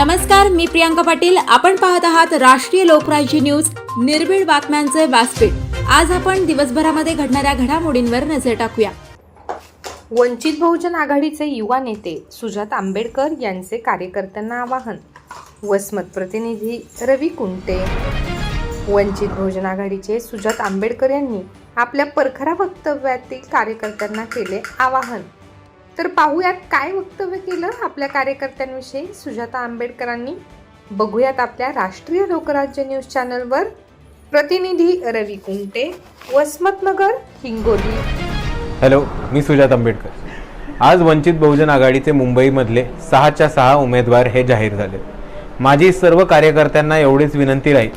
नमस्कार मी प्रियांका पाटील. आपण पाहत आहात राष्ट्रीय लोकराज्य न्यूज. निर्भीड बातम्यांचे व्यासपीठ. आज आपण दिवसभरामध्ये घडणाऱ्या घडामोडींवर नजर टाकूया. वंचित बहुजन आघाडीचे युवा नेते सुजात आंबेडकर यांचे कार्यकर्त्यांना आवाहन. वसमत प्रतिनिधी रवी कुंटे. वंचित बहुजन आघाडीचे सुजात आंबेडकर यांनी आपल्या परखरा वक्तव्यातील कार्यकर्त्यांना केले आवाहन. तर पाहूयात काय वक्तव्य केलं आपल्या कार्यकर्त्यांविषयी सुजाता आंबेडकरांनी. बघूयात आपल्या राष्ट्रीय लोकराज्य न्यूज चॅनलवर. प्रतिनिधी रवी कुंटे वसमतनगर हिंगोली. हॅलो मी सुजात आंबेडकर. आज वंचित बहुजन आघाडीचे मुंबईमधले सहाच्या सहा उमेदवार हे जाहीर झाले. माझी सर्व कार्यकर्त्यांना एवढीच विनंती राहील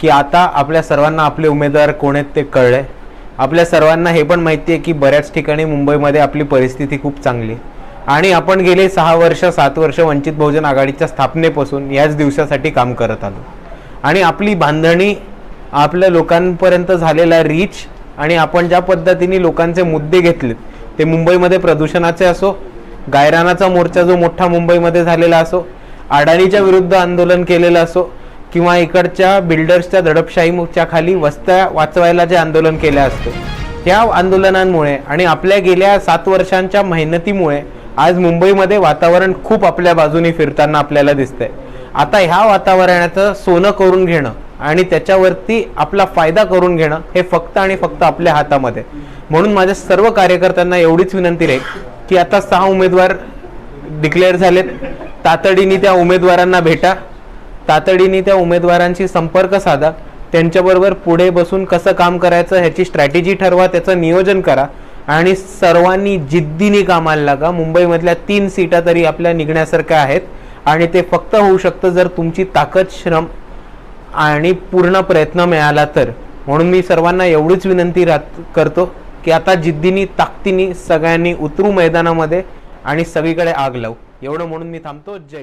की आता आपल्या सर्वांना आपले उमेदवार कोण आहेत ते कळले. आपल्या सर्वांना हे पण माहिती आहे की बऱ्याच ठिकाणी मुंबईमध्ये आपली परिस्थिती खूप चांगली आहे. आणि आपण गेले सहा वर्ष सात वर्ष वंचित बहुजन आघाडीच्या स्थापनेपासून याच दिवसासाठी काम करत आलो आणि आपली बांधणी आपल्या लोकांपर्यंत झालेला रीच आणि आपण ज्या पद्धतीने लोकांचे मुद्दे घेतलेत ते मुंबईमध्ये प्रदूषणाचे असो गायरानाचा मोर्चा जो मोठा मुंबईमध्ये झालेला असो अडाणीच्या विरुद्ध आंदोलन केलेलं असो किंवा इकडच्या बिल्डर्सच्या दडपशाहीच्या खाली वस्त्या वाचवायला जे आंदोलन केलं असतं त्या आंदोलनांमुळे आणि आपल्या गेल्या सात वर्षांच्या मेहनतीमुळे आज मुंबईमध्ये वातावरण खूप आपल्या बाजूने फिरताना आपल्याला दिसतंय. आता ह्या वातावरणाचं सोनं करून घेणं आणि त्याच्यावरती आपला फायदा करून घेणं हे फक्त आणि फक्त आपल्या हातामध्ये. म्हणून माझ्या सर्व कार्यकर्त्यांना एवढीच विनंती राहील की आता सहा उमेदवार डिक्लेअर झालेत. तातडीने त्या उमेदवारांना भेटा. तातडीने त्या उमेदवारांशी संपर्क साधा त्यांच्याबरोबर पुढे बसून कसं काम करायचं ह्याची स्ट्रॅटेजी ठरवा त्याचं नियोजन करा आणि सर्वांनी जिद्दीने कामाला लागा. मुंबईमधल्या तीन सीटा तरी आपल्या निघण्यासारख्या आहेत आणि ते फक्त होऊ शकतं जर तुमची ताकद श्रम आणि पूर्ण प्रयत्न मिळाला तर. म्हणून मी सर्वांना एवढीच विनंती राहत करतो की आता जिद्दीने ताकदीने सगळ्यांनी उतरू मैदानामध्ये आणि सगळीकडे आग लावू. एवढं म्हणून मी थांबतो. जय